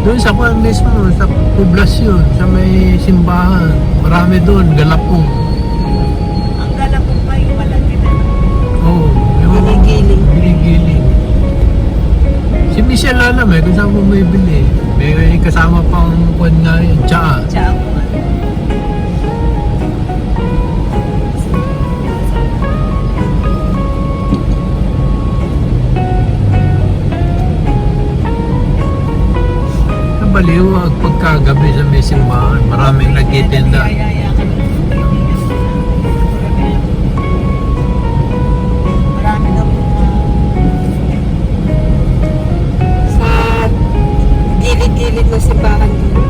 Doon sa kwan mismo, sa poblasyon, sa may simbahan. Marami doon, galapong. Ang galapong pa yung malaki na. Oo. yung Ginigiling. Ginigiling. Si Michelle alam eh, kung saan bumibili. May kasama pang kwan nga yun, tsaa. Tsaka Baliwag pagkagabi sa may simbahan. Maraming nagtitinda. Na Sa gilid-gilid ng simbahan doon.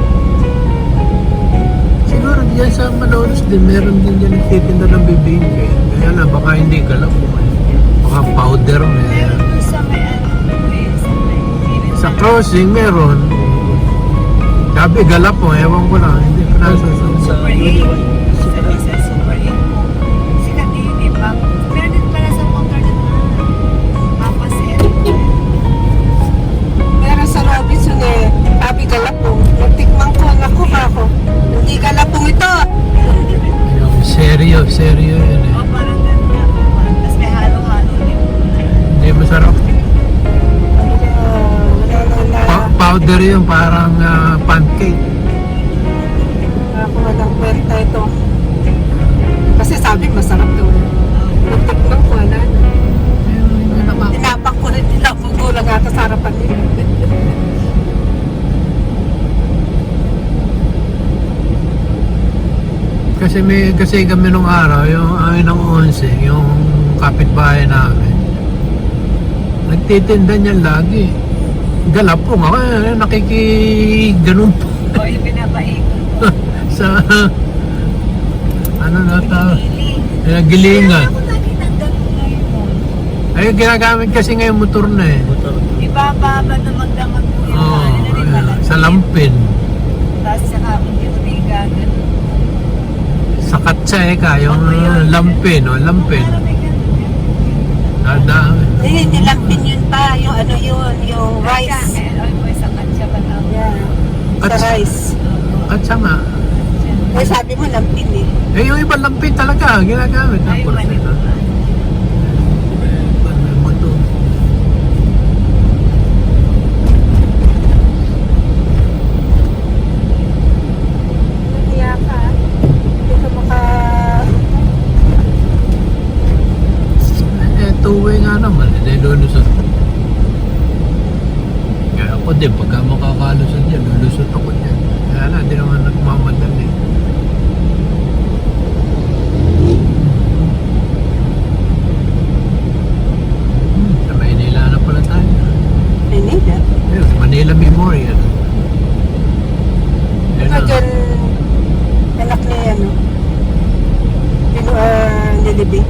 Siguro diyan sa Malolos din, meron din dyan nagtitinda ng bibingka. Kaya na, baka hindi galapong. eh. Baka powder Meron sa ano, sa na- crossing meron. Sabi galapong, ewan ko lang. Hindi ko nasa Super 8. Sabi sa Super 8 mo. Sikat din, di ba? Din pala sa motor na Papa Sir. Pero sa Robinson eh, abi galapong. Natikman ko, naku ako. Hindi galapong ito. Yung seryo, seryo yun eh. O parang ganun po. Tapos may halo-halo. Hindi masarap. Powder yun, parang ah, pancake. Ako walang kwenta ito. Kasi sabi masarap daw. Natikman ko, wala na. Tinapak ko rin nila. Gugulang ata sa harapan nila. Kasi may kasi kami nung araw, yung amin ng 11, yung kapitbahay namin. Nagtitinda niyan lagi. Galapong ako, eh, nakikiganun po O yung pinapaikot. sa ano na ta, eh, ngayon. Ay, ginagamit kasi ngayon motor na eh. Ibababa na magdamag po yung Oo, ano na pala. sa lampin. Tapos saka gagano. Sa katsa eh ka, yung yun? lampin, o lampin. Parang may Dadami. Hindi, lampin yun pa. Yung ano yun, yung rice. Kaya, ay, boy, sa katsa tawag? Yeah. Sa rice. Katsa nga. Eh, sabi mo lampin eh. Eh, yung ibang lampin talaga, ginagamit. Ay, mali porsyento. ba? Ano mo to? Kaya ka. Hindi ka maka... Eh, two-way nga naman. Hindi lulusot. Din, pagka makakalusot yan, lulusot ako dyan. Kaya na, hindi naman nagmamadali. Hmm, na pala tayo. Ay, hindi. Ayun, Manila Memorial. Ito na. dyan, anak ni ano, Pino, ah, nilibi.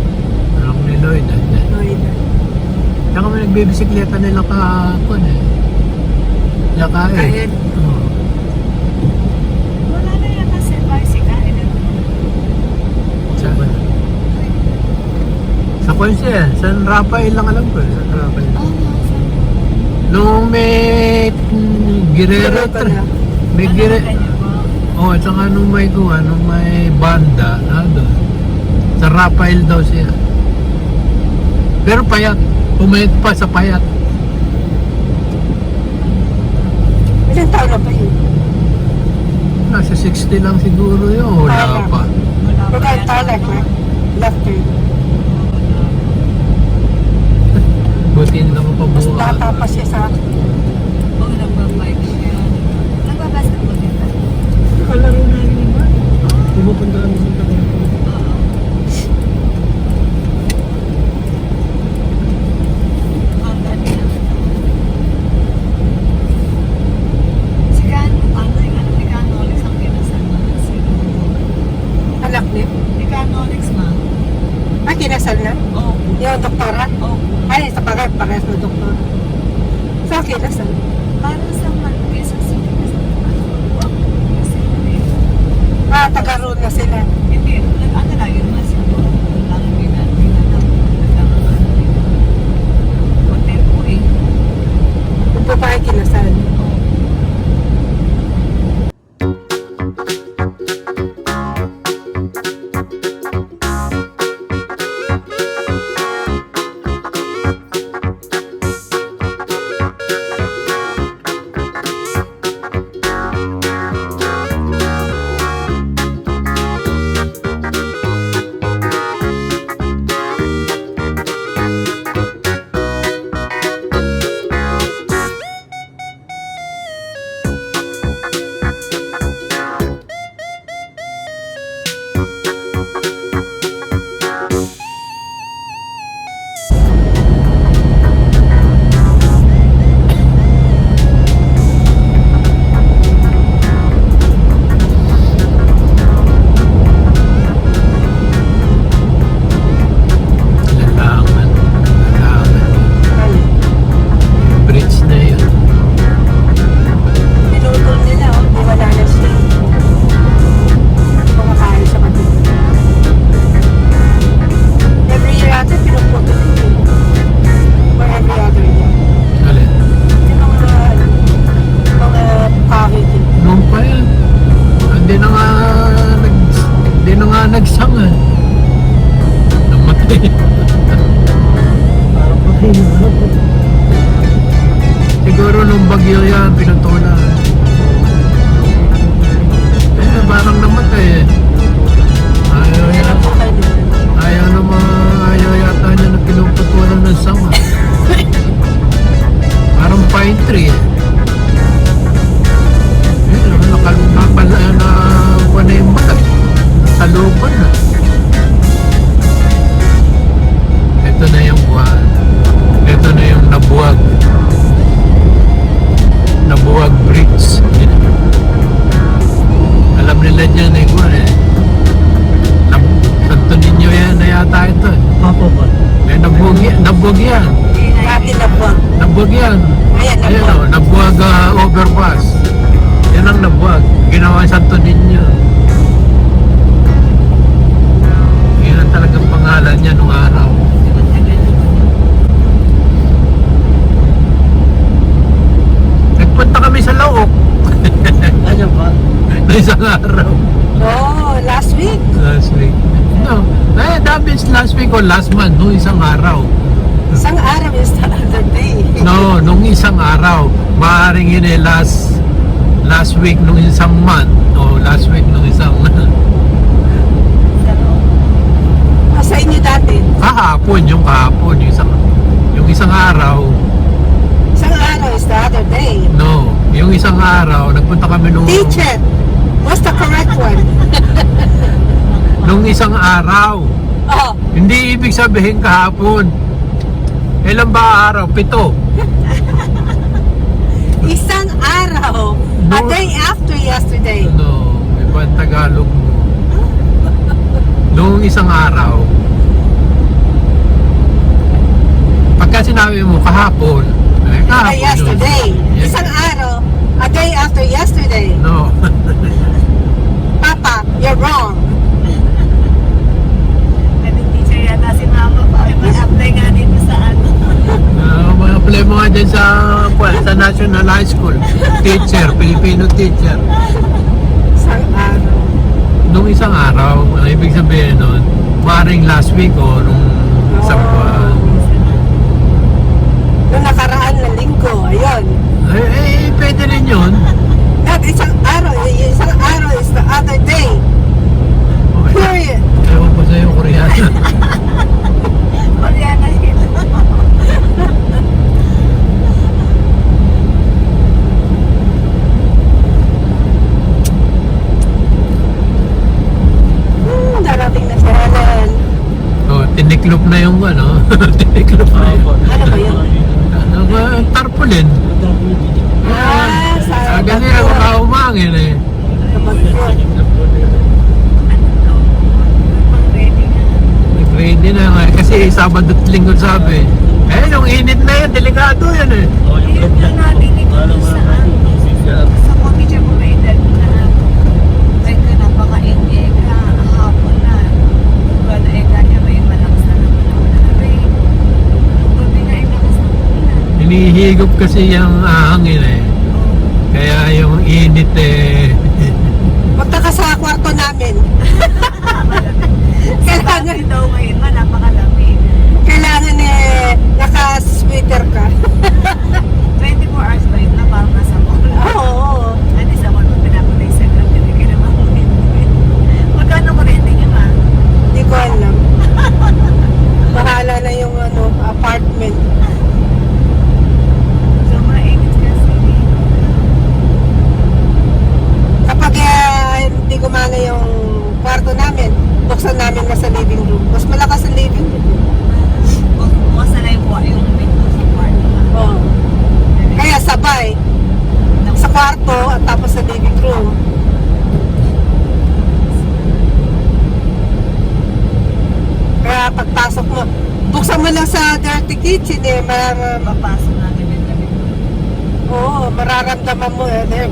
Anak ni Lloyd. ah. Noida. Saka kami nagbibisikleta nila kahapon eh. Saka eh. Kahit. Wala na yan kasi bicycle. Ano? Sa, sa Ponce eh. San Rafael lang alam ko eh. San Rafael. Oh, Nung may Guerrero, may ano Guerrero, oh, at saka nung may kuha, nung may banda, doon. Sa Rafael daw siya. Pero payat. Pumayat pa sa payat. Ilang taon na ba yun? Nasa 60 lang siguro yun. Wala pa. Wala pa Pagka yan. talak ha? Left turn. Buti hindi ako Mas bata pa siya sa akin. Oo, nagbabike siya. Nagbabasketball din ba? Kalaro na rin ba? Pumupunta kami isang araw. Oh, last week. Last week. No, eh, that means last week or last month, nung isang araw. Isang araw is the other day. No, nung isang araw. Maaring yun eh last last week nung isang month. O last week nung isang Ah, sa inyo dati. kahapon, yung kahapon, yung isang yung isang araw. Isang araw is the other day. No, yung isang araw, nagpunta kami nung Teacher, what's the correct one? nung isang araw. Oh, Hindi ibig sabihin kahapon. Ilan ba araw? Pito. isang araw. A No. day after yesterday. No, iba ang Tagalog mo. Noong isang araw, pagka sinabi mo kahapon, eh, A kahapon yun. yesterday. Yes. Isang araw. A day after yesterday. No. Papa, you're wrong. Kasi teacher yata si mama pa. Ay, mag-apply nga dito sa ano. Uh, mo nga dyan sa, well, sa National High School. Teacher, Filipino teacher. Isang araw. Nung isang araw, ang ibig sabihin nun, maring last week o nung Oh. buwan. Noong nakaraan na linggo, ayun. Eh, eh, pwede rin yun. Not isang araw. y- Isang araw is the other day. Okay. Period. Ewan ko sa'yo, Koreano. Koreana yun. Hmm, darating na si Helen. oh, tiniklop na yung ano. tiniklop na yung... Ano ba yun? Ano ba? Tarpaulin. Ah, sa Ah, ganyan ako kaumangin eh. Kabagyo. Pang-ready nga. Nag-ready na nga. Kasi Sabado at Linggo sabi. Eh, nung init na yan, delikado yan eh. Yun lang natin ito sa ano. Sa may edad na ay ka napaka-ineg ha, hapon na. Niya may malakas na naman ako na. Kung di na ulan. Hinihigop kasi yung hangin eh. Kaya yung init eh. Punta ka sa kwarto namin. Sa Kailangan, daw ngayon man, napakalamig. kailangan eh, naka-sweater ka. 24 hours ba yun na parang nasa mall? Oo. Ano sa mall mo pinapunay sa grab, hindi ka naman kuminti. Magkano kuryente niya ma? Hindi ko alam. Bahala na yung ano, apartment.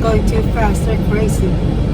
Going too fast, they're crazy.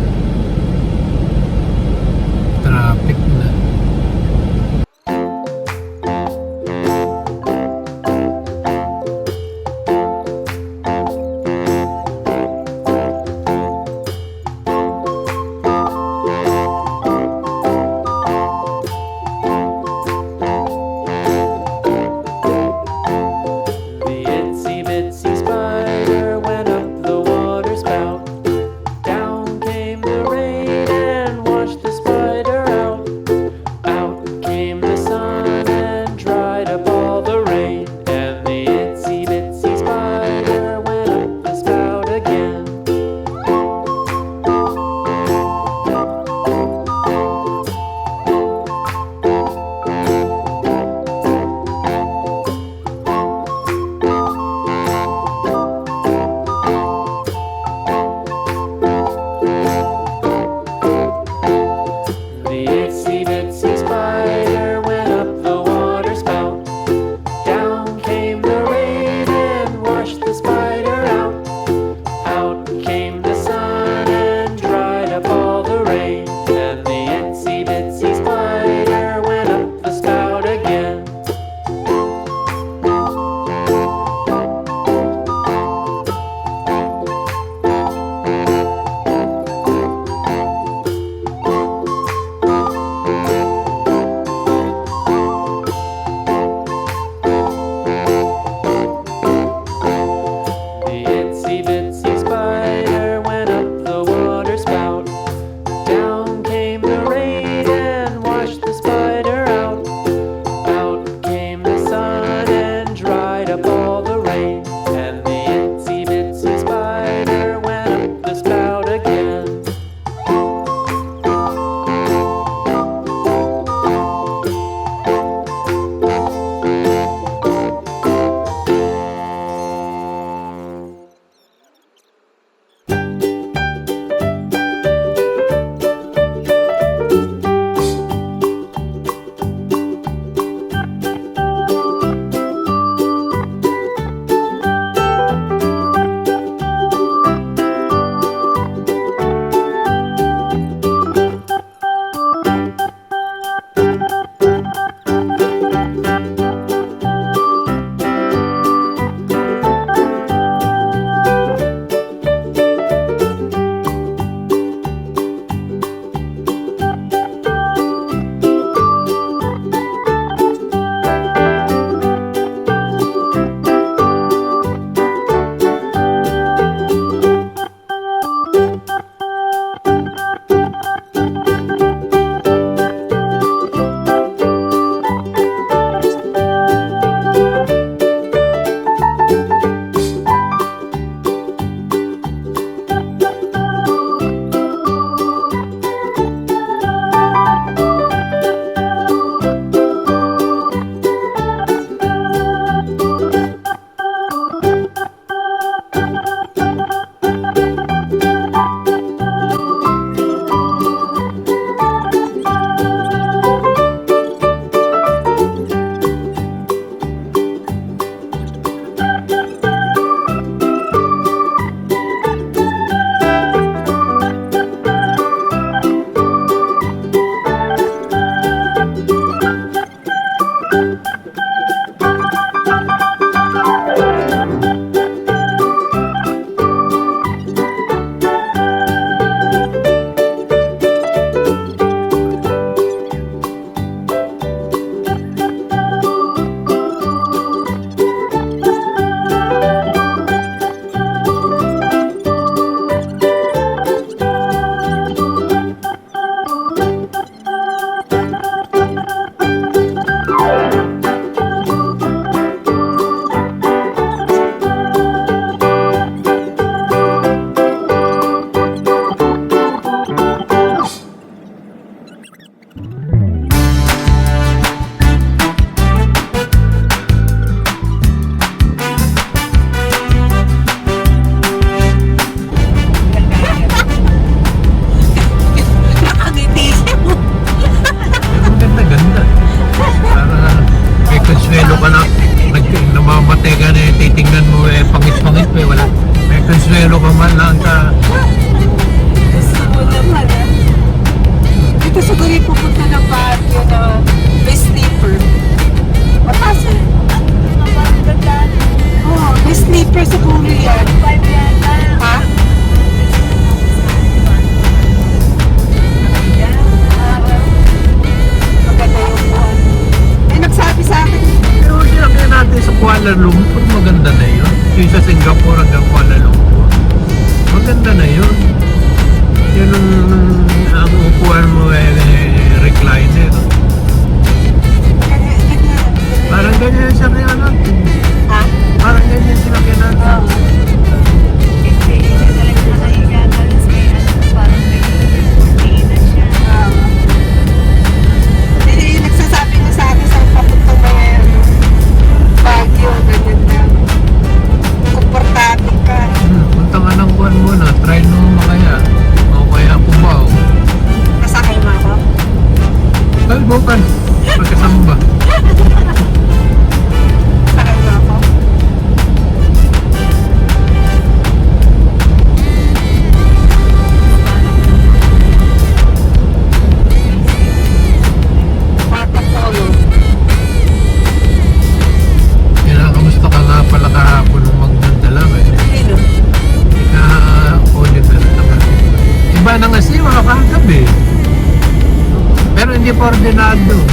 I know.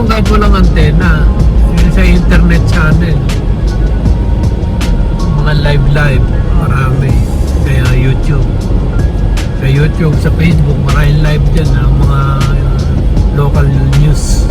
yun kahit walang antena. Yun sa internet channel. Mga live-live, marami. Kaya YouTube. Sa YouTube, sa Facebook, maraming live dyan. Ang mga uh, local news.